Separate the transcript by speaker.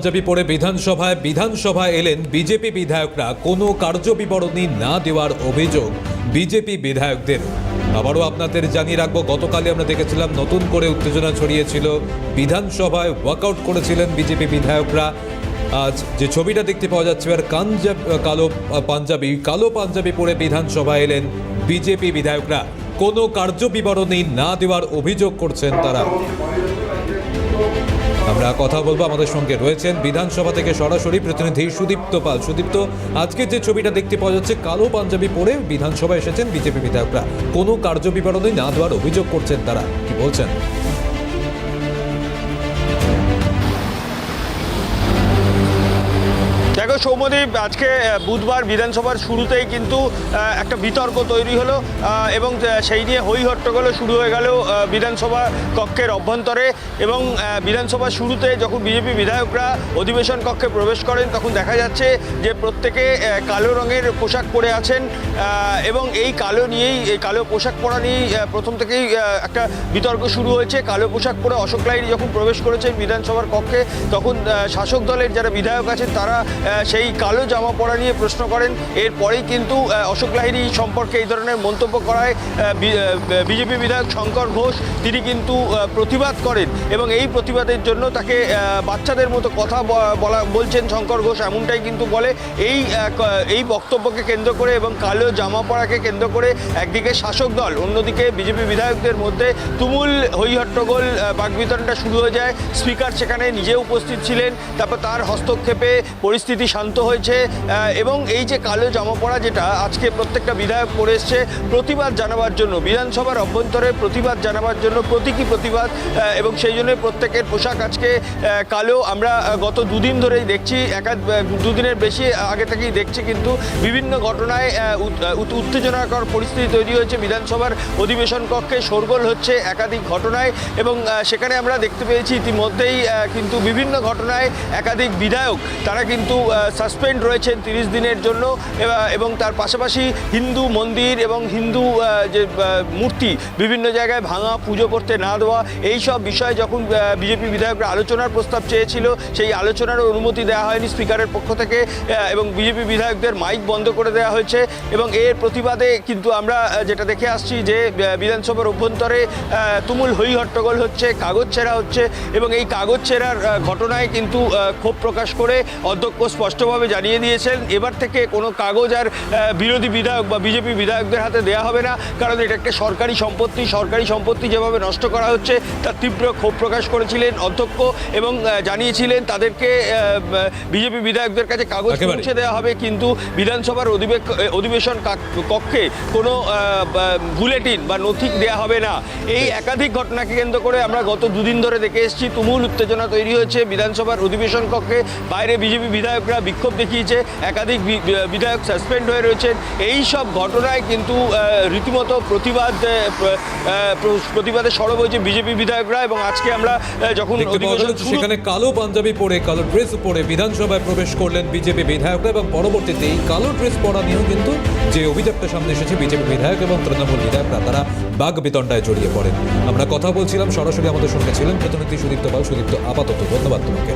Speaker 1: পাঞ্জাবি পরে বিধানসভায় বিধানসভায় এলেন বিজেপি বিধায়করা। কোনো কার্যবিবরণী না দেওয়ার অভিযোগ বিজেপি বিধায়কদের। আবারও আপনাদের জানিয়ে রাখব, গতকালই আমরা দেখেছিলাম নতুন করে উত্তেজনা ছড়িয়েছিল। বিধানসভায় ওয়াকআউট করেছিলেন বিজেপি বিধায়করা। আজ যে ছবিটা দেখতে পাওয়া যাচ্ছে আর কাঞ্জাব, কালো পাঞ্জাবি কালো পাঞ্জাবি পরে বিধানসভায় এলেন বিজেপি বিধায়করা। কোনো কার্যবিবরণী না দেওয়ার অভিযোগ করছেন তারা। আমরা কথা বলব, আমাদের সঙ্গে রয়েছেন বিধানসভা থেকে সরাসরি প্রতিনিধি সুদীপ্ত পাল। সুদীপ্ত আজকে যে ছবিটা দেখতে পাওয়া যাচ্ছে, কালো পাঞ্জাবি পরে বিধানসভায় এসেছেন বিজেপি বিধায়করা। কোনো কার্যবিবরণী না দেওয়ার অভিযোগ করছেন তারা। কি বলছেন?
Speaker 2: সৌম্যদীপ আজকে বুধবার বিধানসভার শুরুতেই কিন্তু একটা বিতর্ক তৈরি হলো এবং সেই নিয়ে হই হট্টগোল শুরু হয়ে গেল বিধানসভা কক্ষের অভ্যন্তরে। এবং আহ, বিধানসভার শুরুতে যখন বিজেপি বিধায়করা অধিবেশন কক্ষে প্রবেশ করেন তখন দেখা যাচ্ছে যে প্রত্যেকে কালো রঙের পোশাক পরে আছেন এবং এই কালো নিয়েই এই কালো পোশাক পরা নিয়েই প্রথম থেকেই একটা বিতর্ক শুরু হয়েছে। কালো পোশাক পরে অশোক লাইন যখন প্রবেশ করেছেন বিধানসভার কক্ষে তখন শাসক দলের যারা বিধায়ক আছেন তারা সেই কালো জামা পরা নিয়ে প্রশ্ন করেন। এরপরেই কিন্তু অশোক লাহিড়ী সম্পর্কে এই ধরনের মন্তব্য করায় বিজেপি বিধায়ক শঙ্কর ঘোষ। তিনি কিন্তু প্রতিবাদ করেন এবং এই প্রতিবাদের জন্য তাকে বাচ্চাদের মতো কথা বলা, বলছেন শঙ্কর ঘোষ। এমনটাই কিন্তু বলে এই এই বক্তব্যকে কেন্দ্র করে এবং কালো জামা পড়াকে কেন্দ্র করে একদিকে শাসক দল, অন্যদিকে বিজেপি বিধায়কদের মধ্যে তুমুল হৈহট্টগোল বাকবিতণ্ডা শুরু হয়ে যায়। স্পিকার সেখানে নিজে উপস্থিত ছিলেন। তারপর তার হস্তক্ষেপে পরিস্থিতি শান্ত হয়েছে এবং এই যে কালো জামা পরা যেটা আজকে প্রত্যেকটা বিধায়ক পরে এসছে, প্রতিবাদ জানাবার জন্য, বিধানসভার অভ্যন্তরে প্রতিবাদ জানাবার জন্য প্রতীকী প্রতিবাদ এবং সেই জন্য প্রত্যেকের পোশাক আজকে কালো। আমরা গত দুদিন ধরেই দেখছি একা দুদিনের বেশি আগে থেকেই দেখছি কিন্তু বিভিন্ন ঘটনায় উত্তেজনাকর পরিস্থিতি তৈরি হয়েছে। বিধানসভার অধিবেশন কক্ষে শোরগোল হচ্ছে একাধিক ঘটনায়, এবং সেখানে আমরা দেখতে পেয়েছি ইতিমধ্যেই কিন্তু বিভিন্ন ঘটনায় একাধিক বিধায়ক, তারা কিন্তু সাসপেন্ড রয়েছেন তিরিশ দিনের জন্য, এবং তার পাশাপাশি হিন্দু মন্দির এবং হিন্দু যে মূর্তি বিভিন্ন জায়গায় ভাঙা, পুজো করতে না দেওয়া, এই সব বিষয়ে যখন বিজেপি বিধায়করা আলোচনার প্রস্তাব চেয়েছিল, সেই আলোচনার অনুমতি দেওয়া হয়নি স্পিকারের পক্ষ থেকে এবং বিজেপি বিধায়কদের মাইক বন্ধ করে দেওয়া হয়েছে, এবং এর প্রতিবাদে কিন্তু আমরা যেটা দেখে আসছি যে বিধানসভার অভ্যন্তরে তুমুল হই হট্টগোল হচ্ছে কাগজ ছেঁড়া হচ্ছে, এবং এই কাগজ ছেঁড়ার ঘটনায় কিন্তু ক্ষোভ প্রকাশ করে অধ্যক্ষ স্পষ্টভাবে জানিয়ে দিয়েছেন এবার থেকে কোনো কাগজ আর বিরোধী বিধায়ক বা বিজেপি বিধায়কদের হাতে দেওয়া হবে না কারণ এটা একটা সরকারি সম্পত্তি সরকারি সম্পত্তি যেভাবে নষ্ট করা হচ্ছে তার তীব্র ক্ষোভ প্রকাশ করেছিলেন অধ্যক্ষ এবং জানিয়েছিলেন তাদেরকে বিজেপি বিধায়কদের কাছে কাগজ। পৌঁছে দেওয়া হবে কিন্তু বিধানসভার অধিবেশন কক্ষে কোনো বুলেটিন বা নথি দেওয়া হবে না এই একাধিক ঘটনাকে কেন্দ্র করে আমরা গত দুদিন ধরে দেখে এসেছি তুমুল উত্তেজনা তৈরি হয়েছে বিধানসভার অধিবেশন কক্ষে বাইরে বিজেপি বিধায়করা বিক্ষোভ দেখিয়েছে একাধিক বিধায়ক সাসপেন্ড হয়ে রয়েছেন। এই সব ঘটনায় কিন্তু রীতিমতো প্রতিবাদ প্রতিবাদে সরব হয়েছে বিজেপি বিধায়করা এবং আজকে আমরা যখন
Speaker 1: সেখানে কালো পাঞ্জাবি পরে কালো ড্রেস পরে বিধানসভায় প্রবেশ করলেন বিজেপি বিধায়করা এবং পরবর্তীতে এই কালো ড্রেস পরা নিয়েও কিন্তু যে অভিযোগটা সামনে এসেছে বিজেপি বিধায়ক এবং তৃণমূল বিধায়করা তারা বাঘ বিতণ্ডায় জড়িয়ে পড়েন। আমরা কথা বলছিলাম সরাসরি আমাদের সঙ্গে ছিলেন প্রতিনিধি সুদীপ্ত পাল। সুদীপ্ত আপাতত ধন্যবাদ তোমাকে।